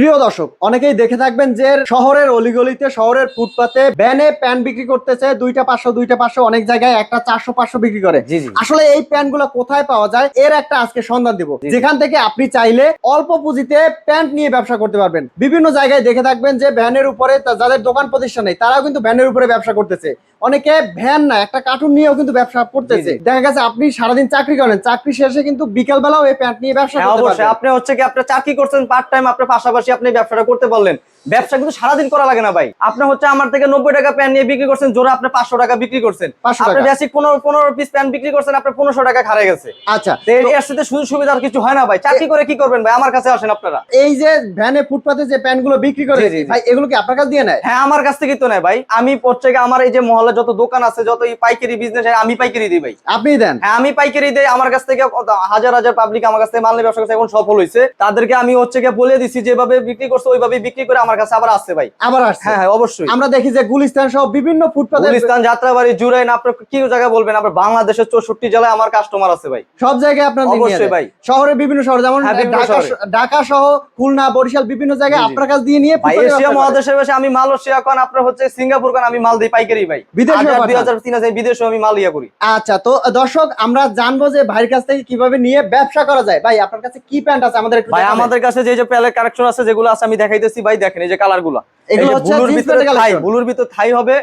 প্রিয় দর্শক অনেকেই দেখে থাকবেন যে শহরের অলিগলিতে শহরের ফুটপাতে ব্যানে প্যান্ট বিক্রি করতেছে দুইটা পাঁচশো দুইটা পাঁচশো অনেক জায়গায় একটা চারশো পাঁচশো বিক্রি করে। আসলে এই প্যান্টগুলো কোথায় পাওয়া যায়? এর একটা আজকে সন্ধান দিব। যেখান থেকে আপনি চাইলে অল্প পুঁজিতে প্যান্ট নিয়ে ব্যবসা করতে পারবেন। বিভিন্ন জায়গায় দেখে থাকবেন যে ভ্যানের উপরে যাদের দোকান প্রতিষ্ঠান নেই তারাও কিন্তু ভ্যানের উপরে ব্যবসা করতেছে। অনেকে ভ্যান না একটা কার্টুন নিয়েও কিন্তু ব্যবসা করতেছে। দেখা গেছে আপনি সারাদিন চাকরি করেন চাকরি শেষে কিন্তু বিকেল বেলাও এই প্যান্ট নিয়ে ব্যবসা হ্যাঁ করতে অবশ্যই। পারবেন। আপনি হচ্ছে কি আপনি চাকরি করছেন পার্ট টাইম আপনার পাশাপাশি আপনি ব্যবসাটা করতে পারলেন। ব্যবসা কিন্তু সারাদিন করা লাগে না ভাই। আপনি হচ্ছে আমার থেকে নব্বই টাকা প্যান নিয়ে বিক্রি করছেন জোরে আপনি পাঁচশো টাকা বিক্রি করছেন। আপনি। বেসিক পনেরো পনেরো পিস প্যান বিক্রি করছেন আপনার পনেরোশো টাকা খারে গেছে। আচ্ছা এর সাথে সুযোগ সুবিধা আর কিছু হয় না ভাই। চাকরি করে কি করবেন ভাই? আমার কাছে আসেন আপনারা। এই যে ভ্যানে ফুটপাতে যে প্যান্টগুলো বিক্রি করে। ভাই এগুলো কি আপনার কাছে দিয়ে নেয়? হ্যাঁ আমার কাছ থেকে তো নেয় ভাই। আমি হচ্ছে আমার এই যে মহল্লা যত দোকান আছে যত এই পাইকারি বিজনেস আমি পাইকারি দিই ভাই। আপনি দেন? হ্যাঁ আমি পাইকারি দেই। আমার কাছ থেকে হাজার হাজার পাবলিক আমার কাছ থেকে মাল নিয়ে ব্যবসা করছে এখন সফল হয়েছে তাদেরকে আমি হচ্ছে বলে দিছি যেভাবে বিক্রি করছে ওইভাবে বিক্রি করে আমার কাছে আবার আসছে ভাই। আবার আসছে? হ্যাঁ হ্যাঁ অবশ্যই। আমরা দেখি যে গুলিস্তান সহ বিভিন্ন ফুটপাতে গুলিস্তান যাত্রাবাড়ি জুরাইন আপনার কি জায়গায় বলবেন আপনার বাংলাদেশের চৌষট্টি জেলায় আমার কাস্টমার আছে ভাই। সব জায়গায় আপনার অবশ্যই ভাই। শহরে বিভিন্ন শহর যেমন হ্যাঁ, ঢাকা সহ খুলনা বরিশাল বিভিন্ন জায়গায়। আপনার কাছে দিয়ে নিয়ে ভাই এশিয়া। মহাদেশের আমি মালয়েশিয়া কোন আপনার হচ্ছে সিঙ্গাপুর কোন আমি মাল দিই পাইকারি ভাই। হাজার তিন হাজার বিদেশেও আমি মাল ইয়া করি। আচ্ছা তো দর্শক আমরা জানব যে ভাইয়ের কাছ থেকে কীভাবে নিয়ে ব্যবসা করা যায়। ভাই আপনার কাছে কি প্যান্ট আছে? আমাদের একটু ভাই আমাদের কাছে যে যে প্যালেট কালেকশন আছে যেগুলো আছে আমি দেখাইতেছি। ভাই দেখেন এই যে কালারগুলো। ব্লুর ভিতরে থাই ব্লুর ভিতরে থাই হবে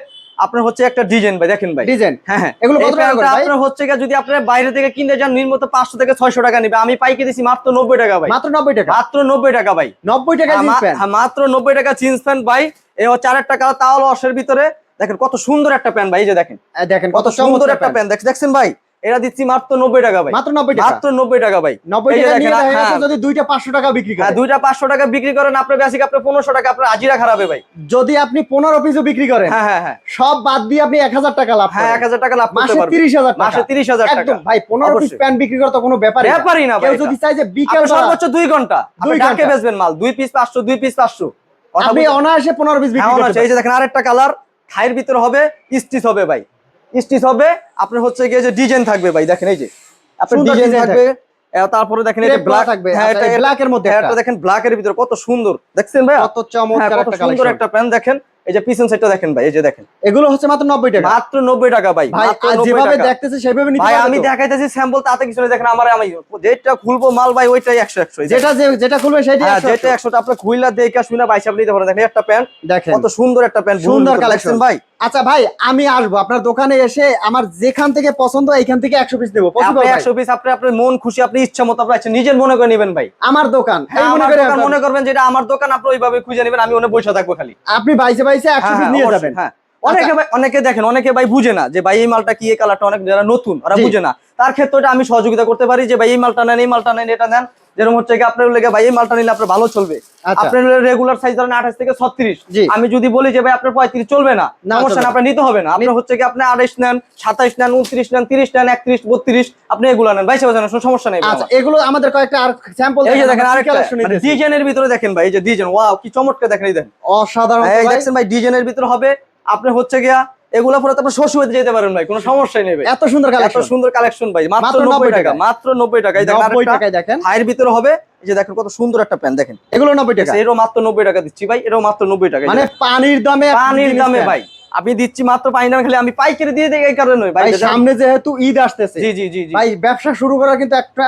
আপনার হচ্ছে একটা ডিজাইন ভাই দেখেন ভাই। ডিজাইন। হ্যাঁ হ্যাঁ। এগুলো কত টাকা করে আপনার হচ্ছে যদি আপনার বাইরে থেকে কিনতে যান নিম্নত পাঁচশো থেকে ছয়শো টাকা নিবে। আমি পাইকে দিছি মাত্র নব্বই টাকা ভাই। মাত্র নব্বই টাকা? মাত্র নব্বই টাকা ভাই। নব্বই টাকা হ্যাঁ, জিন্স প্যান্ট? হ্যাঁ, মাত্র নব্বই টাকা জিন্স প্যান্ট ভাই। এই হচ্ছে চার টাকা তাও লসের ভিতরে। দেখেন কত সুন্দর একটা প্যান্ট ভাই এই যে দেখেন। দেখেন কত সুন্দর একটা প্যান্ট। দেখছেন ভাই? এটা দিচ্ছি মাত্র নব্বই টাকা ভাই। মাত্র নব্বই টাকা? মাত্র নব্বই টাকা ভাই। নব্বই টাকা হ্যাঁ। যদি দুইটা পাঁচশো টাকা বিক্রি হ্যাঁ করেন দুইটা পাঁচশো টাকা বিক্রি করেন আপনার বেসিক আপনার পনেরোশো টাকা আপনার আজিরা খারাপে ভাই। যদি আপনি পনেরো পিসও বিক্রি করেন হ্যাঁ হ্যাঁ হ্যাঁ। সব বাদ দিয়ে আপনি এক হাজার টাকা লাভ হ্যাঁ এক হাজার টাকা লাভ করতে মাসে তিরিশ হাজার মাসে তিরিশ হাজার টাকা। একদম ভাই পনেরো পিস। প্যান্ট বিক্রি করে তো কোনো ব্যাপার ব্যাপারই না ভাই কেউ যদি চাই যে বিকেল সর্বোচ্চ দুই ঘণ্টা। দুই ঘণ্টা। বেচবেন মাল দুই পিস পাঁচশো দুই পিস পাঁচশো। আপনি অনায়াসে পনেরো পিস হ্যাঁ, বিক্রি। করতে এই যে দেখেন আরেকটা কালার খাইয়ের ভিতরে হবে স্টিচ হবে ভাই। স্টিচ হবে। আপনার হচ্ছে গিয়ে যে ডিজাইন থাকবে ভাই দেখেন এই যে। আপনার ডিজাইন থাকবে। তারপরে দেখেন এই যে ব্ল্যাক থাকবে। হ্যাঁ আচ্ছা, এটা black এর মধ্যে হ্যাঁ, এটা দেখেন ব্ল্যাক এর ভিতরে কত সুন্দর। দেখছেন ভাই কত চমৎকার কত একটা সুন্দর একটা প্যান্ট দেখেন। এই যে পিছন সাইডটা দেখেন ভাই এই যে দেখেন। এগুলো হচ্ছে মাত্র নব্বই টাকা। মাত্র নব্বই টাকা ভাই ভাই যেভাবে। দেখতেছে সেভাবে নিতে ভাই আমি দেখাইতেছি স্যাম্পল তাতে কিছু নেই। দেখেন আমার আমি যেটা খুলবো মাল ভাই ওইটাই একশো একশো। এই যে- যেটা যেটা খুলবে সেটাই হ্যাঁ একশো যেটা একশো। একশো আপনার খুইলা দেখে শুনে বাইসা নিতে পারেন। দেখেন একটা প্যান্ট দেখেন। কত সুন্দর একটা প্যান্ট সুন্দর কালেকশন ভাই। আচ্ছা ভাই আমি আসব। আপনার দোকানে এসে আমার যেখান থেকে পছন্দ এইখান থেকে একশো পিস নেব ভাই? একশো পিস আপনি আপনার মন খুশি আপনি ইচ্ছা মতো আপনি আচ্ছা, নিজের মনে করে নেবেন ভাই। আমার দোকান হ্যাঁ, মনে করবেন যেটা আমার দোকান আপনি ওইভাবে খুঁজে নেবেন আমি ওনে বসে থাকব খালি। আপনি বাইসে বাইসে একশো হ্যাঁ, পিস হ্যাঁ, নিয়ে যাবেন। হ্যাঁ। অনেকে ভাই অনেকে দেখেন অনেকে ভাই বুঝে না যে ভাই এই মালটা কি এই কালারটা অনেক যারা নতুন ওরা বুঝে না। তার ক্ষেত্রে আমি সহযোগিতা করতে পারি যে ভাই এই মালটা নেন এই মালটা নেন এটা নেন। যেরকম হচ্ছে কি আপনার লেগে ভাই এই মালটা নিলে আপনার ভালো চলবে। আচ্ছা। আপনার রেগুলার সাইজ ধরেন আঠাশ থেকে ছত্রিশ। আমি যদি বলি যে ভাই আপনার পঁয়ত্রিশ চলবে না সমস্যা না। আপনার নিতে হবে না। আপনার হচ্ছে কি আপনি আঠাইশ নেন সাতাইশ নেন উনত্রিশ নেন তিরিশ নেন একত্রিশ বত্রিশ আপনি এগুলো নেন। বাইশে বাজার কোনো সমস্যা নেই আচ্ছা এগুলো আমাদের কয়েকটা আর স্যাম্পল এই যে দেখেন আরেকটা ডিজাইনের ভিতরে দেখেন ভাই এই যে ডিজাইন ওয়াও কি চমৎকার দেখেন এই দেখেন। অসাধারণ। দেখছেন ভাই ডিজাইনের ভিতরে হবে আপনি হচ্ছে গিয়া এগুলা পরে তো আপনি শ্বশুর বাড়িতে যেতে পারেন ভাই কোনো সমস্যাই নেই এত সুন্দর কালেকশন এত সুন্দর কালেকশন ভাই মাত্র মাত্র 90 90 টাকা মাত্র 90 টাকা এই দেখেন নব্বই আরেকটা টাকায় দেখেন। হাইয়ের ভিতরে হবে এই যে দেখেন কত সুন্দর একটা প্যান্ট দেখেন। এগুলো নব্বই টাকা এরও মাত্র 90 টাকা দিচ্ছি ভাই এরও মাত্র 90 টাকা মানে পানির দামে পানির দামে ভাই আমি দিচ্ছি মাত্র পানি দামে খেলে আমি পাইকারি দিয়ে দিই এই কারণে নয়। ভাই সামনে যেহেতু ঈদ আসতেছে জি জি জি ভাই ব্যবসা শুরু করার কিন্তু একটা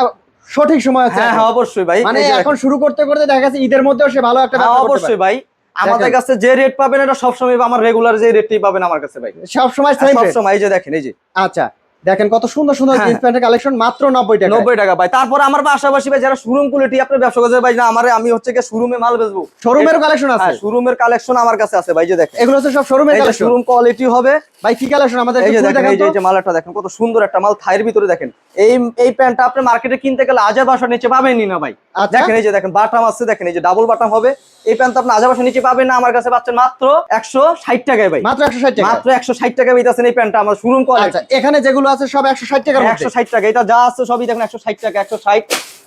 সঠিক সময় আছে হ্যাঁ হ্যাঁ অবশ্যই ভাই। মানে এখন শুরু করতে করতে দেখা গেছে ঈদের মধ্যেও সে ভালো একটা হ্যাঁ, ব্যবসা অবশ্যই ভাই। আমাদের কাছে যে রেট পাবেন এটা সবসময় আমার রেগুলার যে রেটটাই পাবেন আমার কাছে ভাই। সবসময় সবসময় এই যে দেখেন এই যে। আচ্ছা দেখেন কত সুন্দর সুন্দর হ্যাঁ। জিন্স প্যান্টের কালেকশন মাত্র নব্বই টাকা নব্বই টাকা ভাই। তারপর আমার পাশাপাশি ভাই যারা শোরুম কোয়ালিটি আপনার ব্যবসা করতে ভাই না আমার আমি হচ্ছে কি শোরুমে মাল বেচবো। শোরুমের কালেকশন আছে? হ্যাঁ শোরুমের কালেকশন আমার কাছে আছে ভাই যে দেখেন। এগুলো হচ্ছে সব শোরুমের কালেকশন শোরুম কোয়ালিটি হবে। ভাই কি কালেকশন আমাদের এই যে দেখেন এই যে দেখান এই যে মালাটা দেখেন কত সুন্দর একটা মাল থাইয়ের ভিতরে দেখেন। এই এই প্যান্টটা আপনি মার্কেটে কিনতে গেলে আজা বাসার নিচে পাবেনই না ভাই? আচ্ছা। দেখেন এই যে দেখেন বাটাম আছে দেখেন এই যে ডাবল বাটাম হবে। এই প্যান্ট আপনি আজা বাসার নিচে পাবেন না আমার কাছে পাচ্ছেন মাত্র একশো ষাট টাকায় ভাই। মাত্র একশো ষাট টাকা মাত্র একশো ষাট টাকা পেয়েছেন এই প্যান্টটা আমার শোরুম কোয়ালিটি আচ্ছা এখানে যেগুলো আছে সব একশো ষাট মধ্যে। একশো ষাট টাকা এটা যা আছে সবই দেখুন একশো ষাট টাকা একশো ষাট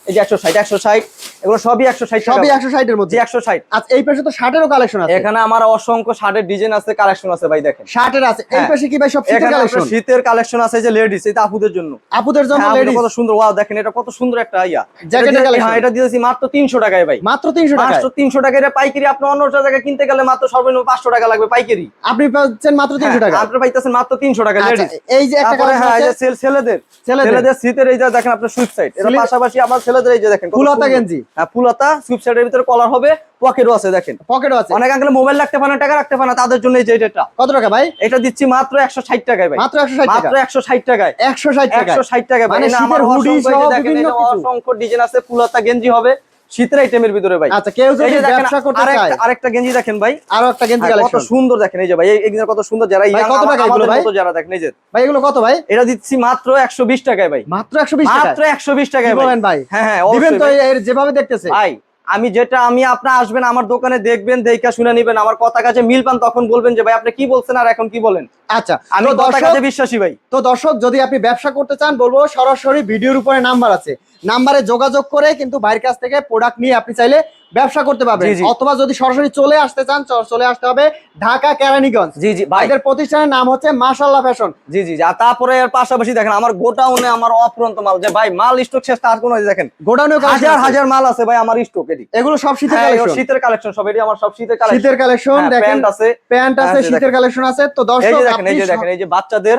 এই যে একশো ষাট একশো ষাট এগুলো সবই একশো ষাট সবই একশো ষাটের মধ্যে। একশো ষাট। আচ্ছা এই পাশে তো শার্টেরও কালেকশন আছে। এখানে আমার অসংখ্য শার্টের ডিজাইন আছে কালেকশন আছে ভাই দেখেন। শার্টের আছে। এই হ্যাঁ। পাশে কি ভাই সব শীতের কালেকশন শীতের কালেকশন আছে যে লেডিস এটা আপুদের জন্য। আপুদের জন্য হ্যাঁ, লেডিস কত সুন্দর ওয়াও দেখেন এটা কত সুন্দর একটা ইয়া। এটা হ্যাঁ এটা দিয়েছি মাত্র তিনশো টাকায় ভাই। মাত্র তিনশো টাকা মাত্র তিনশো টাকা এটা পাইকারি আপনি অন্য জায়গায় কিনতে গেলে মাত্র সর্বনিম্ন পাঁচশো টাকা লাগবে পাইকারি। আপনি পাচ্ছেন মাত্র তিনশো টাকা। আপনি পাইতেছেন মাত্র তিনশো টাকা আচ্ছা, লেডিস এই যে একটা কালেকশন এই আছে। যে ছেলে- ছেলেদের ছেলেদের। ছেলেদের শীতের এই যে দেখেন আপনার সুইপ সাইড এর পাশাপাশি আমার ছেলেদের এই যে দেখেন কত ফুল হাতা সুন্দর। গেঞ্জি। হ্যাঁ ফুলাতা সুইপ সাইডের ভিতরে কলার হবে পকেটও আছে দেখেন। পকেটও আছে। অনেক আঙ্কেল মোবাইল রাখতে পারে টাকা রাখতে পারে তাদের জন্য এই যে এটা কত টাকা ভাই? এটা দিচ্ছি মাত্র একশো ষাট টাকায় ভাই। মাত্র একশো ষাট টাকা? মাত্র একশো ষাট টাকায়। একশো ষাট টাকা একশো ষাট টাকা ভাই। মানে আমার শীতের অসংখ্য সহ বিভিন্ন কিছু। অসংখ্য ডিজাইন আছে ফুলাতা গেঞ্জি হবে শীতের আইটেমের ভিতরে ভাই। আচ্ছা কেউ যদি ব্যবসা করতে চায়। আরেকটা গেঞ্জি দেখেন ভাই। আরও একটা গেঞ্জি কালেকশন কত সুন্দর দেখেন এই যে ভাই এই কত সুন্দর যারা ভাই, কত টাকা এগুলো ভাই? যারা দেখেন এই যে। ভাই এগুলো কত ভাই? এটা দিচ্ছি মাত্র একশো বিশ টাকায় ভাই। মাত্র একশো বিশ টাকা মাত্র একশো বিশ কি টাকায় ভাই। বলেন ভাই? হ্যাঁ হ্যাঁ দিবেন তো এর যেভাবে দেখতেছে। ভাই আমি যেটা আমি আপনার আসবেন আমার দোকানে দেখবেন দেখা শুনে নিবেন আমার কথা কাছে মিল পান তখন বলবেন যে ভাই আপনি কি বলছেন আর এখন কি বলেন? আচ্ছা আমি দর্শকের কথা কাছে বিশ্বাসী ভাই। তো দর্শক যদি আপনি ব্যবসা করতে চান বলব সরাসরি ভিডিওর উপরে নাম্বার আছে। নাম্বারে যোগাযোগ করে কিন্তু বাইরের কাছ থেকে প্রোডাক্ট নিয়ে আপনি চাইলে ব্যবসা করতে পারবেন। অথবা যদি সরাসরি চলে আসতে চান চলে আসতে হবে ঢাকা কেরানীগঞ্জ। জি জি ভাই। ভাইদের প্রতিষ্ঠানের নাম হচ্ছে মাশাল্লাহ ফ্যাশন। জি জি। আর তারপরে এর পাশাপাশি দেখেন আমার গোটাউনে আমার অপ্রন্ত মাল। যে ভাই মাল স্টক শেষ তার কোনো দেখেন গোডাউনে হাজার হাজার মাল আছে ভাই আমার স্টক এটি। এগুলো সব শীতের হ্যাঁ, কালেকশন শীতের কালেকশন সব এটি আমার সব শীতের কালেকশন শীতের কালেকশন দেখেন প্যান্ট আছে। প্যান্ট আছে হ্যাঁ, যে শীতের কালেকশন আছে। তো দর্শক দেখেন এই যে দেখেন এই যে বাচ্চাদের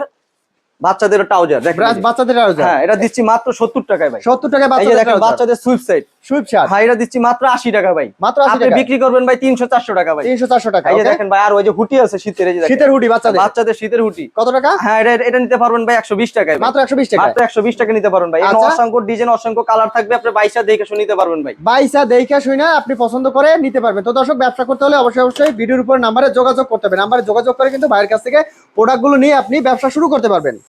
বাচ্চাদের ট্রাউজার দেখেন বাচ্চাদের আরও হ্যাঁ এটা দিচ্ছি মাত্র সত্তর টাকায় ভাই। সত্তর টাকায় বাচ্চাদের দেখেন। বাচ্চাদের সুইপ সাইড সুইপ শার্ট দিচ্ছি মাত্র আশি টাকা ভাই। মাত্র টাকা। বিক্রি করবেন ভাই টাকা ভাই। তিনশো চারশো টাকা এই যে দেখেন ভাই আর ওই যে হুটি আছে শীতের এই যে শীতের হুডি বাচ্চাদের। বাচ্চাদের শীতের হুটি। কত টাকা? হ্যাঁ এটা এটা নিতে পারবেন ভাই একশো বিশ টাকায় মাত্র একশো বিশ টাকা মাত্র টাকা নিতে পারবেন ভাই। আচ্ছা। অসংখ্য ডিজাইন অসংখ্য কালার থাকবে আপনি দেখে নিতে পারবেন ভাই। বাইসা দেখে শুনে আপনি পছন্দ করে নিতে পারবেন। তো দর্শক ব্যবসা করতে হলে অবশ্যই অবশ্যই ভিডিওর উপর নাম্বারে যোগাযোগ করতে হবে। নাম্বারে যোগাযোগ করে কিন্তু ভাইয়ের কাছ থেকে প্রোডাক্টগুলো নিয়ে আপনি ব্যবসা শুরু করতে পারবেন।